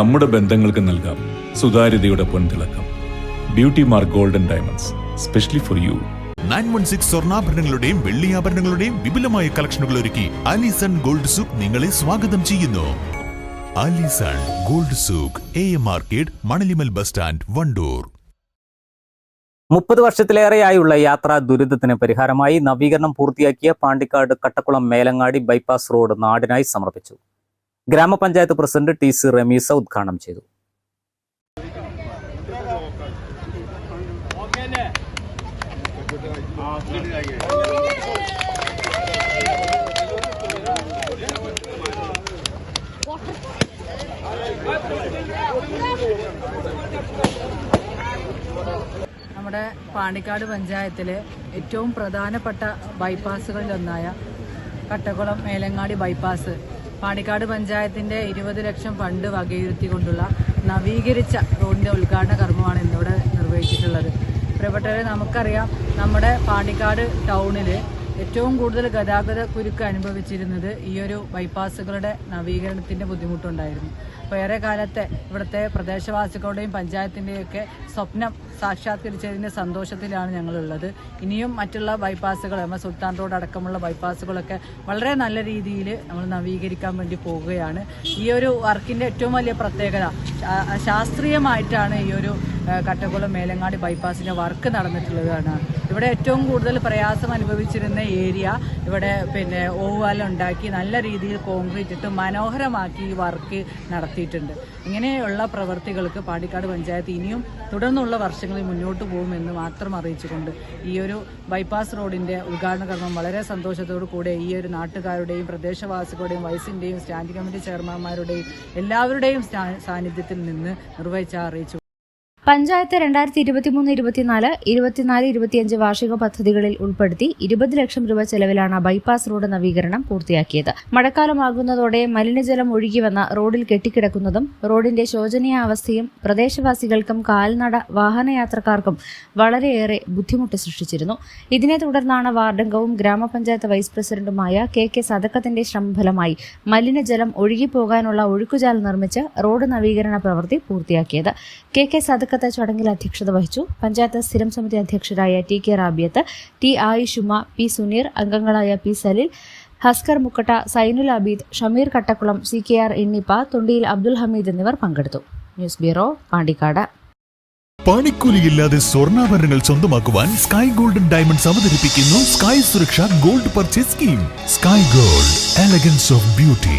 നമ്മുടെ ബന്ധങ്ങൾക്ക് നൽകാം. സുതാര്യതയുടെ പൊൻതിളക്കം. Beauty mark golden diamonds specially for you nine one six സ്വർണാഭരണങ്ങളുടെയും വെള്ളിയാഭരണങ്ങളുടെയും വിപുലമായ കളക്ഷനുകൾ ഒരുക്കി അലിസൺ ഗോൾഡ് സൂക്ക് നിങ്ങളെ സ്വാഗതം ചെയ്യുന്നു. Alison gold souk A M market Manalimal bus stand Wandoor. മുപ്പത് വർഷത്തിലേറെയായുള്ള യാത്രാ ദുരിതത്തിന് പരിഹാരമായി നവീകരണം പൂർത്തിയാക്കിയ പാണ്ടിക്കാട് കട്ടക്കുളം മേലങ്ങാടി ബൈപ്പാസ് റോഡ് നാടിനായി സമർപ്പിച്ചു. ഗ്രാമപഞ്ചായത്ത് പ്രസിഡന്റ് ടി സി റമീസ ഉദ്ഘാടനം ചെയ്തു. നമ്മുടെ പാണ്ടിക്കാട് പഞ്ചായത്തിലെ ഏറ്റവും പ്രധാനപ്പെട്ട ബൈപ്പാസുകളിലൊന്നായ കട്ടക്കുളം മേലങ്ങാടി ബൈപ്പാസ് പാണ്ടിക്കാട് പഞ്ചായത്തിന്റെ ഇരുപത് ലക്ഷം ഫണ്ട് വകയിരുത്തിക്കൊണ്ടുള്ള നവീകരിച്ച റോഡിന്റെ ഉദ്ഘാടന കർമ്മമാണ് ഇന്നിവിടെ നിർവഹിച്ചിട്ടുള്ളത്. പ്രിയപ്പെട്ടവരെ നമുക്കറിയാം നമ്മുടെ പാണ്ടിക്കാട് ടൗണിൽ ഏറ്റവും കൂടുതൽ ഗതാഗത കുരുക്ക് അനുഭവിച്ചിരുന്നത് ഈ ഒരു ബൈപ്പാസുകളുടെ നവീകരണത്തിന്റെ ബുദ്ധിമുട്ടുണ്ടായിരുന്നു. അപ്പോൾ ഏറെ കാലത്തെ ഇവിടുത്തെ പ്രദേശവാസികളുടെയും പഞ്ചായത്തിന്റെയും ഒക്കെ സ്വപ്നം സാക്ഷാത്കരിച്ചതിന്റെ സന്തോഷത്തിലാണ് ഞങ്ങളുള്ളത്. ഇനിയും മറ്റുള്ള ബൈപ്പാസുകൾ നമ്മുടെ സുൽത്താൻ റോഡ് അടക്കമുള്ള ബൈപ്പാസുകളൊക്കെ വളരെ നല്ല രീതിയിൽ നമ്മൾ നവീകരിക്കാൻ വേണ്ടി പോവുകയാണ്. ഈ ഒരു വർക്കിന്റെ ഏറ്റവും വലിയ പ്രത്യേകത ശാസ്ത്രീയമായിട്ടാണ് ഈ ഒരു കട്ടക്കുളം മേലങ്ങാടി ബൈപ്പാസിന്റെ വർക്ക് നടന്നിട്ടുള്ളതാണ്. ഇവിടെ ഏറ്റവും കൂടുതൽ പ്രയാസം അനുഭവിച്ചിരുന്ന ഏരിയ ഇവിടെ പിന്നെ ഓവാലുണ്ടാക്കി നല്ല രീതിയിൽ കോൺക്രീറ്റ് ഇട്ട് മനോഹരമാക്കി ഈ വർക്ക് നടത്തിയിട്ടുണ്ട്. ഇങ്ങനെയുള്ള പ്രവൃത്തികൾക്ക് പാണ്ടിക്കാട് പഞ്ചായത്ത് ഇനിയും തുടർന്നുള്ള വർഷങ്ങളിൽ മുന്നോട്ട് പോകുമെന്ന് മാത്രം അറിയിച്ചുകൊണ്ട് ഈ ഒരു ബൈപ്പാസ് റോഡിന്റെ ഉദ്ഘാടന കർമ്മം വളരെ സന്തോഷത്തോടു കൂടെ ഈ ഒരു നാട്ടുകാരുടെയും പ്രദേശവാസികളുടെയും വയസ്സിന്റെയും സ്റ്റാൻഡിംഗ് കമ്മിറ്റി ചെയർമാൻമാരുടെയും എല്ലാവരുടെയും സാന്നിധ്യത്തിൽ നിന്ന് നിർവഹിച്ച അറിയിച്ചു. പഞ്ചായത്ത് രണ്ടായിരത്തി ഇരുപത്തിമൂന്ന് ഇരുപത്തിനാല് ഇരുപത്തിനാല് ഇരുപത്തിയഞ്ച് വാർഷിക പദ്ധതികളിൽ ഉൾപ്പെടുത്തി ഇരുപത് ലക്ഷം രൂപ ചെലവിലാണ് ബൈപ്പാസ് റോഡ് നവീകരണം പൂർത്തിയാക്കിയത്. മഴക്കാലമാകുന്നതോടെ മലിനജലം ഒഴുകിവന്ന റോഡിൽ കെട്ടിക്കിടക്കുന്നതും റോഡിന്റെ ശോചനീയാവസ്ഥയും പ്രദേശവാസികൾക്കും കാൽനട വാഹനയാത്രക്കാർക്കും വളരെയേറെ ബുദ്ധിമുട്ട് സൃഷ്ടിച്ചിരുന്നു. ഇതിനെ തുടർന്നാണ് വാർഡംഗവും ഗ്രാമപഞ്ചായത്ത് വൈസ് പ്രസിഡന്റുമായ കെ കെ സദക്കത്തിന്റെ ശ്രമഫലമായി മലിനജലം ഒഴുകിപ്പോകാനുള്ള ഒഴുക്കുചാൽ നിർമ്മിച്ച് റോഡ് നവീകരണ പ്രവൃത്തി പൂർത്തിയാക്കിയത്. കെ കെ സദക്കത്ത് ചടങ്ങിൽ അധ്യക്ഷത വഹിച്ചു. പഞ്ചായത്ത് സ്ഥിരം സമിതി അധ്യക്ഷരായ T K Rabiyath T Ayishuma P Suneer അംഗങ്ങളായ P Salil Haskar Mukkatta Zainul Abeed Shameer Kattakkulam C K R Innippa Thondiyil Abdul Hameed എന്നിവർ പങ്കെടുത്തു. News bureau Pandikkad. പണിക്കൂലിയില്ലാതെ സ്വർണാഭരണങ്ങൾ സ്വന്തമാക്കുവാൻ സ്കൈ ഗോൾഡൻ ഡയമണ്ട്സ് അവതരിപ്പിക്കുന്നു സ്കൈ സുരക്ഷ gold purchase scheme. Sky gold elegance of beauty.